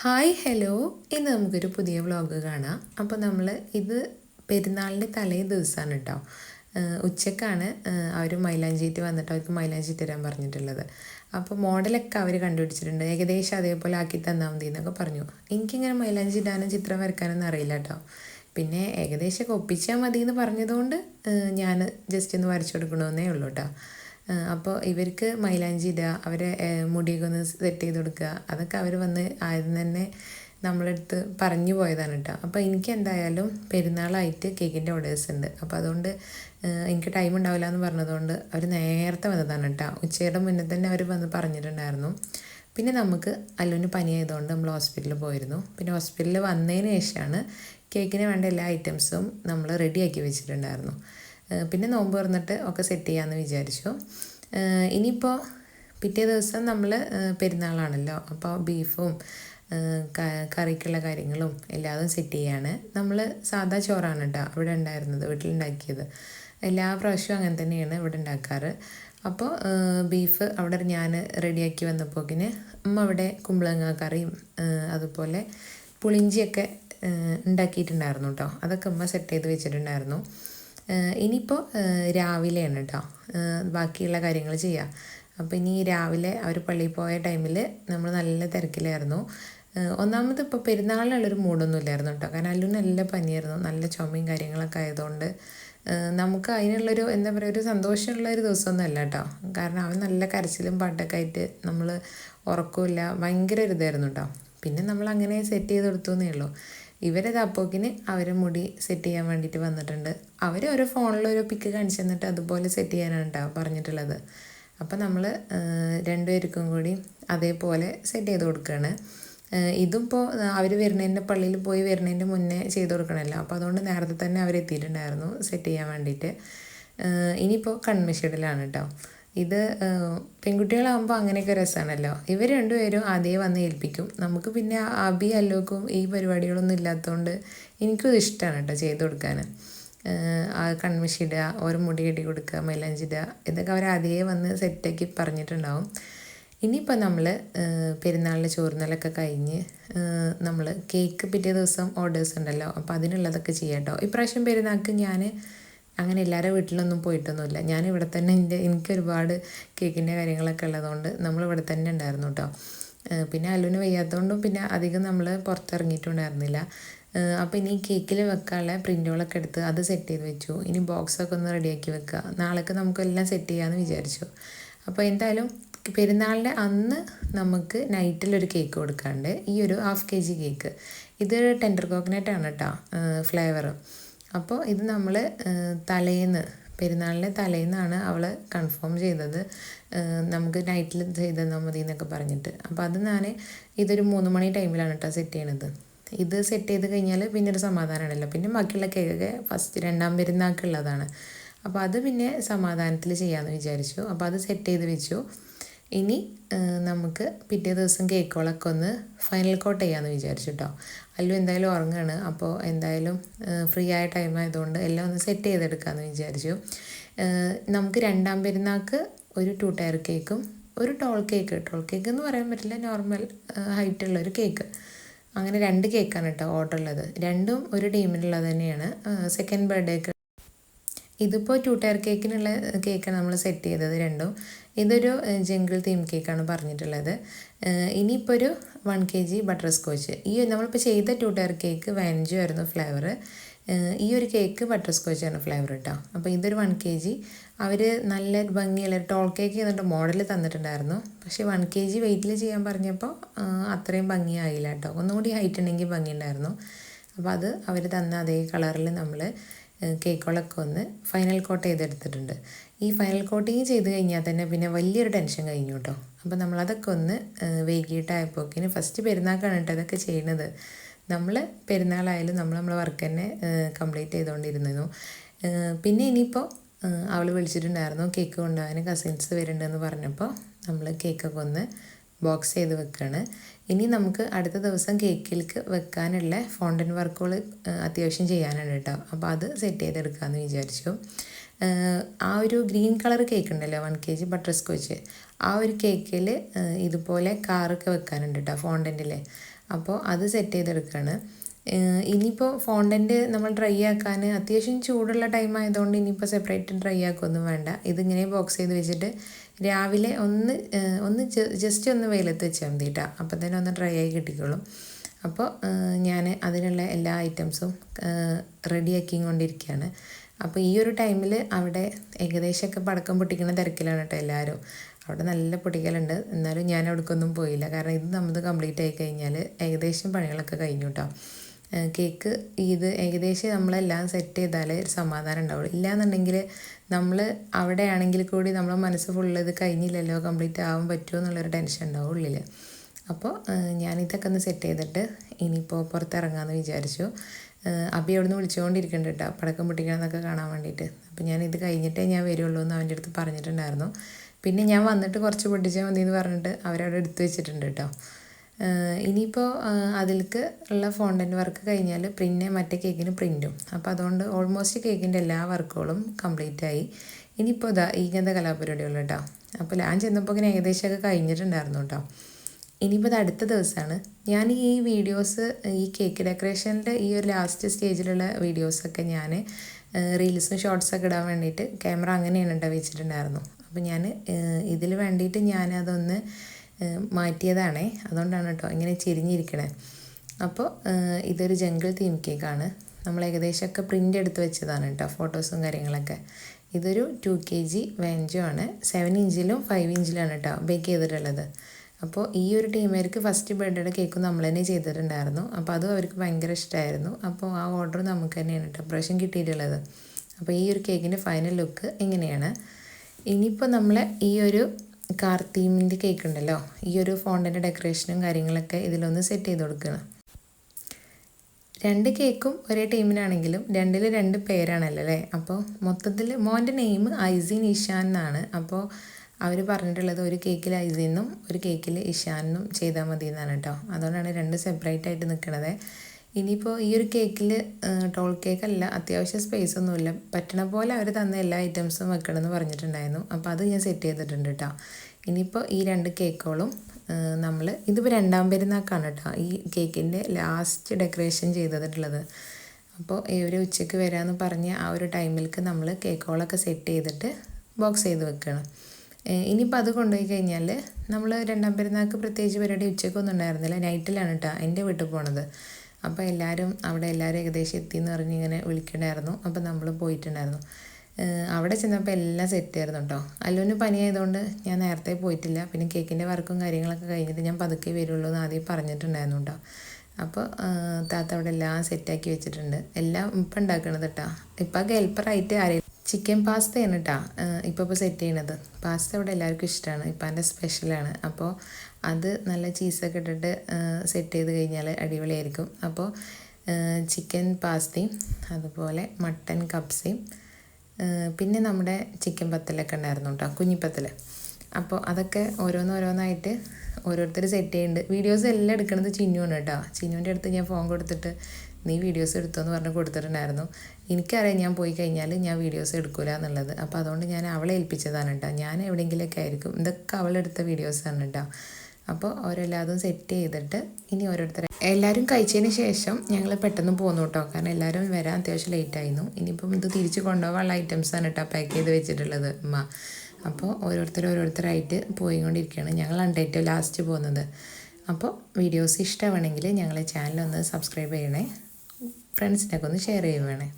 Hi hello. ഇന്ന് നമുക്കൊരു പുതിയ വ്ളോഗ് കാണാം. അപ്പോൾ നമ്മൾ ഇത് പെരുന്നാളിന്റെ തലേ ദിവസമാണ് കേട്ടോ ഉച്ചക്കാണ്. അവർ മൈലാഞ്ചിയിട്ട് വന്നിട്ട് അവർക്ക് മൈലാഞ്ചി തരാൻ പറഞ്ഞിട്ടുള്ളത്. അപ്പോൾ മോഡലൊക്കെ അവർ കണ്ടുപിടിച്ചിട്ടുണ്ട്. ഏകദേശം അതേപോലെ ആക്കി തന്നാൽ മതി എന്നൊക്കെ പറഞ്ഞു. എനിക്കിങ്ങനെ മൈലാഞ്ചി ചിത്രം വരയ്ക്കാനൊന്നും അറിയില്ല കേട്ടോ പിന്നെ ഏകദേശമൊക്കെ ഒപ്പിച്ചാൽ മതി എന്ന് പറഞ്ഞതുകൊണ്ട് ഞാൻ ജസ്റ്റ് ഒന്ന് വരച്ചു കൊടുക്കണമെന്നേ ഉള്ളൂ കേട്ടോ അപ്പോൾ ഇവർക്ക് മൈലാഞ്ചി ഇടുക അവരെ മുടിയൊക്കെ ഒന്ന് സെറ്റ് ചെയ്ത് കൊടുക്കുക. അതൊക്കെ അവർ വന്ന് ആദ്യം തന്നെ നമ്മളടുത്ത് പറഞ്ഞു പോയതാണ് കേട്ടോ. അപ്പോൾ എനിക്ക് എന്തായാലും പെരുന്നാളായിട്ട് കേക്കിന്റെ ഓർഡേഴ്സ് ഉണ്ട്. അപ്പോൾ അതുകൊണ്ട് എനിക്ക് ടൈം ഉണ്ടാവില്ല എന്ന് പറഞ്ഞതുകൊണ്ട് അവർ നേരത്തെ വന്നതാണ് കേട്ടോ. ഉച്ചയുടെ മുന്നേ തന്നെ അവർ വന്ന് പറഞ്ഞിട്ടുണ്ടായിരുന്നു. പിന്നെ നമുക്ക് അല്ലുവിന് പനിയായതുകൊണ്ട് നമ്മൾ ഹോസ്പിറ്റലിൽ പോയിരുന്നു. പിന്നെ ഹോസ്പിറ്റലിൽ വന്നതിന് ശേഷമാണ് കേക്കിന് വേണ്ട എല്ലാ ഐറ്റംസും നമ്മൾ റെഡിയാക്കി വെച്ചിട്ടുണ്ടായിരുന്നു. പിന്നെ നോമ്പ് തുറന്നിട്ട് ഒക്കെ സെറ്റ് ചെയ്യാമെന്ന് വിചാരിച്ചു. ഇനിയിപ്പോൾ പിറ്റേ ദിവസം നമ്മൾ പെരുന്നാളാണല്ലോ അപ്പോൾ ബീഫും കറിക്കുള്ള കാര്യങ്ങളും എല്ലാതും സെറ്റ് ചെയ്യാണ്. നമ്മൾ സാധാ ചോറാണ് കേട്ടോ അവിടെ ഉണ്ടായിരുന്നത് വീട്ടിലുണ്ടാക്കിയത്. എല്ലാ പ്രാവശ്യവും അങ്ങനെ തന്നെയാണ് ഇവിടെ ഉണ്ടാക്കാറ്. അപ്പോൾ ബീഫ് അവിടെ ഞാൻ റെഡിയാക്കി വന്നപ്പോക്കിന് അമ്മ അവിടെ കുമ്പളങ്ങ കറിയും അതുപോലെ പുളിഞ്ചിയൊക്കെ ഉണ്ടാക്കിയിട്ടുണ്ടായിരുന്നു കേട്ടോ അതൊക്കെ അമ്മ സെറ്റ് ചെയ്ത് വെച്ചിട്ടുണ്ടായിരുന്നു. ഇനിയിപ്പോൾ രാവിലെയാണ് കേട്ടോ ബാക്കിയുള്ള കാര്യങ്ങൾ ചെയ്യാം. അപ്പോൾ ഇനി രാവിലെ അവർ പള്ളിയിൽ പോയ ടൈമിൽ നമ്മൾ നല്ല തിരക്കിലായിരുന്നു. ഒന്നാമത് ഇപ്പോൾ പെരുന്നാളിനുള്ളൊരു മൂഡൊന്നും ഇല്ലായിരുന്നു കേട്ടോ കാരണം അല്ലു നല്ല പനിയായിരുന്നു. നല്ല ചുമയും കാര്യങ്ങളൊക്കെ ആയതുകൊണ്ട് നമുക്ക് അതിനുള്ളൊരു എന്താ പറയുക ഒരു സന്തോഷമുള്ള ഒരു ദിവസമൊന്നും അല്ല കേട്ടോ കാരണം അവൻ നല്ല കരച്ചിലും പാട്ടൊക്കെ ആയിട്ട് നമ്മൾ ഉറക്കമില്ല ഭയങ്കര ഒരു ഇതായിരുന്നു കേട്ടോ പിന്നെ നമ്മൾ അങ്ങനെ സെറ്റ് ചെയ്ത് കൊടുത്തു എന്നേ ഉള്ളൂ. ഇവരത് അപ്പോക്കിന് അവരെ മുടി സെറ്റ് ചെയ്യാൻ വേണ്ടിയിട്ട് വന്നിട്ടുണ്ട്. അവർ ഓരോ ഫോണിൽ ഓരോ പിക്ക് കാണിച്ചു തന്നിട്ട് അതുപോലെ സെറ്റ് ചെയ്യാനാണ് കേട്ടോ പറഞ്ഞിട്ടുള്ളത്. അപ്പം നമ്മൾ രണ്ടുപേർക്കും കൂടി അതേപോലെ സെറ്റ് ചെയ്ത് കൊടുക്കുകയാണ് ഇതും ഇപ്പോൾ അവർ വരുന്നതിന്റെ പള്ളിയിൽ പോയി വരുന്നതിന്റെ മുന്നേ ചെയ്ത് കൊടുക്കണമല്ലോ അപ്പോൾ അതുകൊണ്ട് നേരത്തെ തന്നെ അവർ എത്തിയിട്ടുണ്ടായിരുന്നു സെറ്റ് ചെയ്യാൻ വേണ്ടിയിട്ട് ഇനിയിപ്പോൾ കൺമിഷിടലാണ് കേട്ടോ ഇത് പെൺകുട്ടികളാകുമ്പോൾ അങ്ങനെയൊക്കെ രസമാണല്ലോ ഇവർ രണ്ടുപേരും അതേ വന്ന് ഏൽപ്പിക്കും. നമുക്ക് പിന്നെ അബി അല്ലോക്കും ഈ പരിപാടികളൊന്നും ഇല്ലാത്തതുകൊണ്ട് എനിക്കും ഇഷ്ടമാണ് കേട്ടോ ചെയ്ത് കൊടുക്കാൻ കൺമിഷിടുക ഓരോ മുടി കെട്ടി കൊടുക്കുക മൈലാഞ്ചിടുക ഇതൊക്കെ അവർ അതേ വന്ന് സെറ്റാക്കി പറഞ്ഞിട്ടുണ്ടാവും. ഇനിയിപ്പോൾ നമ്മൾ പെരുന്നാളിന്റെ ചോറുന്നലൊക്കെ കഴിഞ്ഞ് നമ്മൾ കേക്ക് പിറ്റേ ദിവസം ഓർഡേഴ്സ് ഉണ്ടല്ലോ. അപ്പോൾ അതിനുള്ളതൊക്കെ ചെയ്യാം കേട്ടോ ഇപ്രാവശ്യം പെരുന്നാൾക്ക് ഞാൻ അങ്ങനെ എല്ലാവരുടെ വീട്ടിലൊന്നും പോയിട്ടൊന്നുമില്ല. ഞാൻ ഇവിടെ തന്നെ എന്റെ എനിക്ക് ഒരുപാട് കേക്കിന്റെ കാര്യങ്ങളൊക്കെ ഉള്ളതുകൊണ്ട് നമ്മൾ ഇവിടെ തന്നെ ഉണ്ടായിരുന്നു കേട്ടോ പിന്നെ അല്ലുവിന് വയ്യാത്തതുകൊണ്ടും പിന്നെ അധികം നമ്മൾ പുറത്തിറങ്ങിയിട്ടുണ്ടായിരുന്നില്ല. അപ്പോൾ ഇനി കേക്കിൽ വെക്കാനുള്ള പ്രിന്റുകളൊക്കെ എടുത്ത് അത് സെറ്റ് ചെയ്ത് വെച്ചു. ഇനി ബോക്സൊക്കെ ഒന്ന് റെഡിയാക്കി വെക്കുക. നാളേക്ക് നമുക്കെല്ലാം സെറ്റ് ചെയ്യാമെന്ന് വിചാരിച്ചു. അപ്പോൾ എന്തായാലും പെരുന്നാളിന്റെ അന്ന് നമുക്ക് നൈറ്റിലൊരു കേക്ക് കൊടുക്കാണ്ട് ഈ ഒരു ഹാഫ് കെ ജി കേക്ക് ഇത് ടെൻഡർ കോക്കനട്ടാണ് കേട്ടോ ഫ്ലേവർ അപ്പോൾ ഇത് നമ്മൾ തലേന്ന് പെരുന്നാളിന്റെ തലേന്നാണ് അവൾ കൺഫേം ചെയ്തത്. നമുക്ക് നൈറ്റിൽ ചെയ്ത് തന്നാൽ മതി എന്നൊക്കെ പറഞ്ഞിട്ട്. അപ്പോൾ അത് ഞാൻ ഇതൊരു മൂന്ന് മണി ടൈമിലാണ് കേട്ടോ സെറ്റ് ചെയ്യണത്. ഇത് സെറ്റ് ചെയ്ത് കഴിഞ്ഞാൽ പിന്നെ ഒരു സമാധാനമാണല്ലോ പിന്നെ ബാക്കിയുള്ള കേക്കൊക്കെ ഫസ്റ്റ് രണ്ടാം പെരുന്നാൾക്കുള്ളതാണ്. അപ്പോൾ അത് പിന്നെ സമാധാനത്തിൽ ചെയ്യാമെന്ന് വിചാരിച്ചു. അപ്പോൾ അത് സെറ്റ് ചെയ്ത് വെച്ചു. ഇനി നമുക്ക് പിറ്റേ ദിവസം കേക്കുകളൊക്കെ ഒന്ന് ഫൈനൽ കോട്ട് ചെയ്യാമെന്ന് വിചാരിച്ചു കേട്ടോ അല്ലു എന്തായാലും ഉറങ്ങാണ്. അപ്പോൾ എന്തായാലും ഫ്രീ ആയ ടൈം ആയതുകൊണ്ട് എല്ലാം ഒന്ന് സെറ്റ് ചെയ്തെടുക്കാമെന്ന് വിചാരിച്ചു. നമുക്ക് രണ്ടാം പെരുന്നാൾക്ക് ഒരു ടു ടയർ കേക്കും ഒരു ടോൾ കേക്ക് ടോൾ കേക്ക് എന്ന് പറയാൻ പറ്റില്ല. നോർമൽ ഹൈറ്റുള്ള ഒരു കേക്ക് അങ്ങനെ രണ്ട് കേക്കാണ് കേട്ടോ ഓർഡർ ഉള്ളത്. രണ്ടും ഒരു ടീമിനുള്ളത് തന്നെയാണ്. സെക്കൻഡ് ബർത്ത്ഡേക്ക് ഇതിപ്പോൾ ടു ടയർ കേക്കിനുള്ള കേക്കാണ് നമ്മൾ സെറ്റ് ചെയ്തത് രണ്ടും. ഇതൊരു ജംഗിൾ തീം കേക്കാണ് പറഞ്ഞിട്ടുള്ളത്. ഇനിയിപ്പോൾ ഒരു one K G butterscotch ഈ നമ്മളിപ്പോൾ ചെയ്ത ടു ടയർ കേക്ക് വാൻജു ആയിരുന്നു ഫ്ലേവർ ഈ ഒരു കേക്ക് ബട്ടർ സ്കോച്ച് ആണ് ഫ്ലേവർ കേട്ടോ അപ്പോൾ ഇതൊരു വൺ കെ ജി അവർ നല്ല ഭംഗിയുള്ള ടോൾ കേക്ക് എന്നിട്ട് മോഡൽ തന്നിട്ടുണ്ടായിരുന്നു. പക്ഷേ വൺ കെ ജി വെയിറ്റിൽ ചെയ്യാൻ പറഞ്ഞപ്പോൾ അത്രയും ഭംഗിയായില്ല കേട്ടോ ഒന്നുകൂടി ഹൈറ്റ് ഉണ്ടെങ്കിൽ ഭംഗിയുണ്ടായിരുന്നു. അപ്പോൾ അത് അവർ തന്ന അതേ കളറിൽ നമ്മൾ കേക്കുകളൊക്കെ ഒന്ന് ഫൈനൽ കോട്ട് ചെയ്തെടുത്തിട്ടുണ്ട്. ഈ ഫൈനൽ കോട്ടിങ് ചെയ്ത് കഴിഞ്ഞാൽ തന്നെ പിന്നെ വലിയൊരു ടെൻഷൻ കഴിഞ്ഞു കേട്ടോ അപ്പോൾ നമ്മളതൊക്കെ ഒന്ന് വൈകിട്ടായപ്പോക്കിന് ഫസ്റ്റ് പെരുന്നാൾക്കാണ് കേട്ടോ അതൊക്കെ ചെയ്യുന്നത് നമ്മൾ പെരുന്നാളായാലും നമ്മൾ നമ്മളെ വർക്ക് തന്നെ കംപ്ലീറ്റ് ചെയ്തുകൊണ്ടിരുന്നു പിന്നെ ഇനിയിപ്പോൾ അവൾ വിളിച്ചിട്ടുണ്ടായിരുന്നു കേക്ക് കൊണ്ടുപോകാൻ കസിൻസ് വരുന്നുണ്ടെന്ന് പറഞ്ഞപ്പോൾ നമ്മൾ കേക്കൊക്കെ ഒന്ന് ബോക്സ് ചെയ്ത് വെക്കുകയാണ് ഇനി നമുക്ക് അടുത്ത ദിവസം കേക്കിലേക്ക് വെക്കാനുള്ള ഫോണ്ടൻ വർക്കുകൾ അത്യാവശ്യം ചെയ്യാനാണ് കേട്ടോ. അപ്പോൾ അത് സെറ്റ് ചെയ്തെടുക്കാമെന്ന് വിചാരിച്ചു. ആ ഒരു ഗ്രീൻ കളർ കേക്ക് ഉണ്ടല്ലോ one K G butterscotch ആ ഒരു കേക്കിൽ ഇതുപോലെ കാറൊക്കെ വെക്കാനുണ്ട് കേട്ടോ ഫോണ്ടന്റിൽ അപ്പോൾ അത് സെറ്റ് ചെയ്തെടുക്കുകയാണ് ഇനിയിപ്പോൾ ഫോണ്ടന്റ് നമ്മൾ ഡ്രൈ ആക്കാൻ അത്യാവശ്യം ചൂടുള്ള ടൈം ആയതുകൊണ്ട് ഇനിയിപ്പോൾ സെപ്പറേറ്റ് ഡ്രൈ ആക്കുകയൊന്നും വേണ്ട. ഇതിങ്ങനെ ബോക്സ് ചെയ്ത് വെച്ചിട്ട് രാവിലെ ഒന്ന് ഒന്ന് ജസ്റ്റ് ഒന്ന് വെയിലത്ത് വെച്ചാൽ മതി കേട്ടോ അപ്പം തന്നെ ഒന്ന് ഡ്രൈ ആയി കിട്ടിക്കോളും. അപ്പോൾ ഞാൻ അതിനുള്ള എല്ലാ ഐറ്റംസും റെഡിയാക്കി കൊണ്ടിരിക്കുകയാണ് അപ്പോൾ ഈ ഒരു ടൈമിൽ അവിടെ ഏകദേശമൊക്കെ പടക്കം പൊട്ടിക്കുന്ന തിരക്കിലാണ് കേട്ടോ എല്ലാവരും അവിടെ നല്ല പൊട്ടിക്കലുണ്ട്. എന്നാലും ഞാൻ അവിടേക്കൊന്നും പോയില്ല. കാരണം ഇത് നമ്മൾ കംപ്ലീറ്റ് ആയി കഴിഞ്ഞാൽ ഏകദേശം പണികളൊക്കെ കഴിഞ്ഞു കേട്ടോ കേക്ക് ഇത് ഏകദേശം നമ്മളെല്ലാം സെറ്റ് ചെയ്താലേ ഒരു സമാധാനം ഉണ്ടാവുള്ളൂ. ഇല്ലാന്നുണ്ടെങ്കിൽ നമ്മൾ അവിടെ ആണെങ്കിൽ കൂടി നമ്മളെ മനസ്സ് ഫുള്ള് ഇത് കഴിഞ്ഞില്ലല്ലോ കംപ്ലീറ്റ് ആവാൻ പറ്റുമോ എന്നുള്ളൊരു ടെൻഷൻ ഉണ്ടാവും ഉള്ളിൽ അപ്പോൾ ഞാനിതൊക്കെ ഒന്ന് സെറ്റ് ചെയ്തിട്ട് ഇനിയിപ്പോൾ പുറത്തിറങ്ങാമെന്ന് വിചാരിച്ചു. അബി നിന്ന് വിളിച്ചുകൊണ്ടിരിക്കുന്നുണ്ട് കേട്ടോ പടക്കം പൊട്ടിക്കണമെന്നൊക്കെ കാണാൻ വേണ്ടിയിട്ട്. അപ്പോൾ ഞാൻ ഇത് കഴിഞ്ഞിട്ടേ ഞാൻ വരുള്ളൂ എന്ന് അവന്റെ അടുത്ത് പറഞ്ഞിട്ടുണ്ടായിരുന്നു. പിന്നെ ഞാൻ വന്നിട്ട് കുറച്ച് പൊട്ടിച്ചാൽ മതി എന്ന് പറഞ്ഞിട്ട് അവരവിടെ എടുത്തു വെച്ചിട്ടുണ്ട് കേട്ടോ ഇനിയിപ്പോൾ അതിലേക്ക് ഉള്ള ഫോണ്ടന്റ് വർക്ക് കഴിഞ്ഞാൽ പിന്നെ മറ്റേ കേക്കിന് പ്രിന്റും അപ്പോൾ അതുകൊണ്ട് ഓൾമോസ്റ്റ് കേക്കിന്റെ എല്ലാ വർക്കുകളും കംപ്ലീറ്റ് ആയി. ഇനിയിപ്പോൾ ഇതാ ഇങ്ങനത്തെ കലാപരിപാടികൾ കേട്ടോ അപ്പോൾ ഞാൻ ചെന്നപ്പോൾ ഇങ്ങനെ ഏകദേശമൊക്കെ കഴിഞ്ഞിട്ടുണ്ടായിരുന്നു കേട്ടോ ഇനിയിപ്പോൾ ഇത് അടുത്ത ദിവസമാണ് ഞാൻ ഈ വീഡിയോസ് ഈ കേക്ക് ഡെക്കറേഷന്റെ ഈ ഒരു ലാസ്റ്റ് സ്റ്റേജിലുള്ള വീഡിയോസൊക്കെ ഞാൻ റീൽസും ഷോർട്സൊക്കെ ഇടാൻ വേണ്ടിയിട്ട് ക്യാമറ അങ്ങനെയാണ് കേട്ടോ വെച്ചിട്ടുണ്ടായിരുന്നു. അപ്പോൾ ഞാൻ ഇതിൽ വേണ്ടിയിട്ട് ഞാനതൊന്ന് മാറ്റിയതാണേ. അതുകൊണ്ടാണ് കേട്ടോ ഇങ്ങനെ ചിരിഞ്ഞിരിക്കണേ. അപ്പോൾ ഇതൊരു ജംഗിൾ തീം കേക്കാണ്. നമ്മൾ ഏകദേശമൊക്കെ പ്രിന്റ് എടുത്ത് വെച്ചതാണ് കേട്ടോ ഫോട്ടോസും കാര്യങ്ങളൊക്കെ. ഇതൊരു ടു കെ ജി വെഞ്ചും ആണ്. സെവൻ ഇഞ്ചിലും ഫൈവ് ഇഞ്ചിലാണ് കേട്ടോ ബേക്ക് ചെയ്തിട്ടുള്ളത്. അപ്പോൾ ഈ ഒരു ടീമേർക്ക് ഫസ്റ്റ് ബർത്ത്ഡേയുടെ കേക്ക് നമ്മൾ തന്നെ ചെയ്തിട്ടുണ്ടായിരുന്നു. അപ്പോൾ അതും അവർക്ക് ഭയങ്കര ഇഷ്ടമായിരുന്നു അപ്പോൾ ആ ഓർഡർ നമുക്ക് തന്നെയാണ് കേട്ടോ പ്രാവശ്യം കിട്ടിയിട്ടുള്ളത്. അപ്പോൾ ഈ ഒരു കേക്കിന്റെ ഫൈനൽ ലുക്ക് ഇങ്ങനെയാണ് ഇനിയിപ്പോൾ നമ്മൾ ഈ ഒരു കാർ തീമിന്റെ കേക്ക് ഉണ്ടല്ലോ ഈ ഒരു ഫോണ്ടിന്റെ ഡെക്കറേഷനും കാര്യങ്ങളൊക്കെ ഇതിലൊന്ന് സെറ്റ് ചെയ്ത് കൊടുക്കണം. രണ്ട് കേക്കും ഒരേ ടീമിനാണെങ്കിലും രണ്ടിൽ രണ്ട് പേരാണല്ലോ അല്ലേ? അപ്പോൾ മൊത്തത്തിൽ മോന്റെ നെയിം ഐസിൻ ഇഷാൻ എന്നാണ്. അപ്പോൾ അവർ പറഞ്ഞിട്ടുള്ളത് ഒരു കേക്കിൽ ഐസിന്നും ഒരു കേക്കിൽ ഇഷാനും ചെയ്താൽ മതി എന്നാണ് കേട്ടോ. അതുകൊണ്ടാണ് രണ്ട് സെപ്പറേറ്റ് ആയിട്ട് നിൽക്കുന്നത് ഇനിയിപ്പോൾ ഈ ഒരു കേക്കിൽ ടോൾ കേക്കല്ല അത്യാവശ്യം സ്പേസ് ഒന്നുമില്ല. പറ്റണ പോലെ അവർ തന്ന എല്ലാ ഐറ്റംസും വെക്കണമെന്ന് പറഞ്ഞിട്ടുണ്ടായിരുന്നു. അപ്പോൾ അത് ഞാൻ സെറ്റ് ചെയ്തിട്ടുണ്ട് കേട്ടോ ഇനിയിപ്പോൾ ഈ രണ്ട് കേക്കുകളും നമ്മൾ ഇതിപ്പോൾ രണ്ടാം പെരുന്നാക്കാണ് കേട്ടോ ഈ കേക്കിന്റെ ലാസ്റ്റ് ഡെക്കറേഷൻ ചെയ്തിട്ടുള്ളത്. അപ്പോൾ ഒരു ഉച്ചയ്ക്ക് വരാമെന്ന് പറഞ്ഞ ആ ഒരു ടൈമിലേക്ക് നമ്മൾ കേക്കുകളൊക്കെ സെറ്റ് ചെയ്തിട്ട് ബോക്സ് ചെയ്ത് വെക്കണം. ഇനിയിപ്പോൾ അത് കൊണ്ടുപോയി കഴിഞ്ഞാൽ നമ്മൾ രണ്ടാം പെരുന്നാൾക്ക് പ്രത്യേകിച്ച് പരിപാടി ഉച്ചയ്ക്കൊന്നും ഉണ്ടായിരുന്നില്ല. നൈറ്റിലാണ് കേട്ടോ എന്റെ വീട്ടിൽ പോണത്. അപ്പോൾ എല്ലാവരും അവിടെ എല്ലാവരും ഏകദേശം എത്തി എന്ന് പറഞ്ഞ് ഇങ്ങനെ വിളിക്കണമായിരുന്നു അപ്പോൾ നമ്മൾ പോയിട്ടുണ്ടായിരുന്നു. അവിടെ ചെന്നപ്പോൾ എല്ലാം സെറ്റ് ആയിരുന്നു കേട്ടോ അല്ലുവിന് പനിയായതുകൊണ്ട് ഞാൻ നേരത്തെ പോയിട്ടില്ല. പിന്നെ കേക്കിന്റെ വർക്കും കാര്യങ്ങളൊക്കെ കഴിഞ്ഞിട്ട് ഞാൻ പതുക്കെ വരുള്ളൂ എന്ന് ആദ്യം പറഞ്ഞിട്ടുണ്ടായിരുന്നു കേട്ടോ അപ്പോൾ താത്ത അവിടെ എല്ലാം സെറ്റാക്കി വെച്ചിട്ടുണ്ട്. എല്ലാം ഇപ്പം ഉണ്ടാക്കണത് കേട്ടോ ഇപ്പം ഹെൽപ്പറായിട്ട് ആരെയും ചിക്കൻ പാസ്തയാണ് കേട്ടോ ഇപ്പോൾ ഇപ്പോൾ സെറ്റ് ചെയ്യണത്. പാസ്ത ഇവിടെ എല്ലാവർക്കും ഇഷ്ടമാണ് ഇപ്പം എന്റെ സ്പെഷ്യലാണ് അപ്പോൾ അത് നല്ല ചീസൊക്കെ ഇട്ടിട്ട് സെറ്റ് ചെയ്ത് കഴിഞ്ഞാൽ അടിപൊളിയായിരിക്കും. അപ്പോൾ ചിക്കൻ പാസ്തയും അതുപോലെ മട്ടൻ കപ്സയും പിന്നെ നമ്മുടെ ചിക്കൻ പത്തലൊക്കെ ഉണ്ടായിരുന്നു കേട്ടോ കുഞ്ഞിപ്പത്തൽ അപ്പോൾ അതൊക്കെ ഓരോന്നോരോന്നായിട്ട് ഓരോരുത്തർ സെറ്റ് ചെയ്യുന്നുണ്ട് വീഡിയോസ് എല്ലാം എടുക്കുന്നത് ചിന്നുവാണ് കേട്ടോ ചിന്നുവിന്റെ അടുത്ത് ഞാൻ ഫോൺ കൊടുത്തിട്ട് നീ വീഡിയോസ് എടുത്തു എന്ന് പറഞ്ഞ് കൊടുത്തിട്ടുണ്ടായിരുന്നു. എനിക്കറിയാം ഞാൻ പോയി കഴിഞ്ഞാൽ ഞാൻ വീഡിയോസ് എടുക്കില്ല എന്നുള്ളത്. അപ്പോൾ അതുകൊണ്ട് ഞാൻ അവളെ ഏൽപ്പിച്ചതാണ് കേട്ടോ ഞാൻ എവിടെയെങ്കിലുമൊക്കെ ആയിരിക്കും. ഇതൊക്കെ അവളെടുത്ത വീഡിയോസാണ് കേട്ടോ അപ്പോൾ അവരെല്ലാതും സെറ്റ് ചെയ്തിട്ട് ഇനി ഓരോരുത്തരെ എല്ലാവരും കഴിച്ചതിന് ശേഷം ഞങ്ങൾ പെട്ടെന്ന് പോന്നു കേട്ടോ. കാരണം എല്ലാവരും വരാൻ അത്യാവശ്യം ലേറ്റ് ആയിരുന്നു. ഇനിയിപ്പം ഇത് തിരിച്ച് കൊണ്ടുപോകാനുള്ള ഐറ്റംസാണ് കേട്ടോ പാക്ക് ചെയ്ത് വെച്ചിട്ടുള്ളത് ഉമ്മ. അപ്പോൾ ഓരോരുത്തർ ഓരോരുത്തരായിട്ട് പോയിക്കൊണ്ടിരിക്കുകയാണ്. ഞങ്ങളാണ് ഏറ്റവും ലാസ്റ്റ് പോകുന്നത്. അപ്പോൾ വീഡിയോസ് ഇഷ്ടമാണെങ്കിൽ ഞങ്ങളെ ഒന്ന് സബ്സ്ക്രൈബ് ചെയ്യണേ. ഫ്രണ്ട്സിനൊക്കെ ഒന്ന് ഷെയർ ചെയ്യുവേണേ.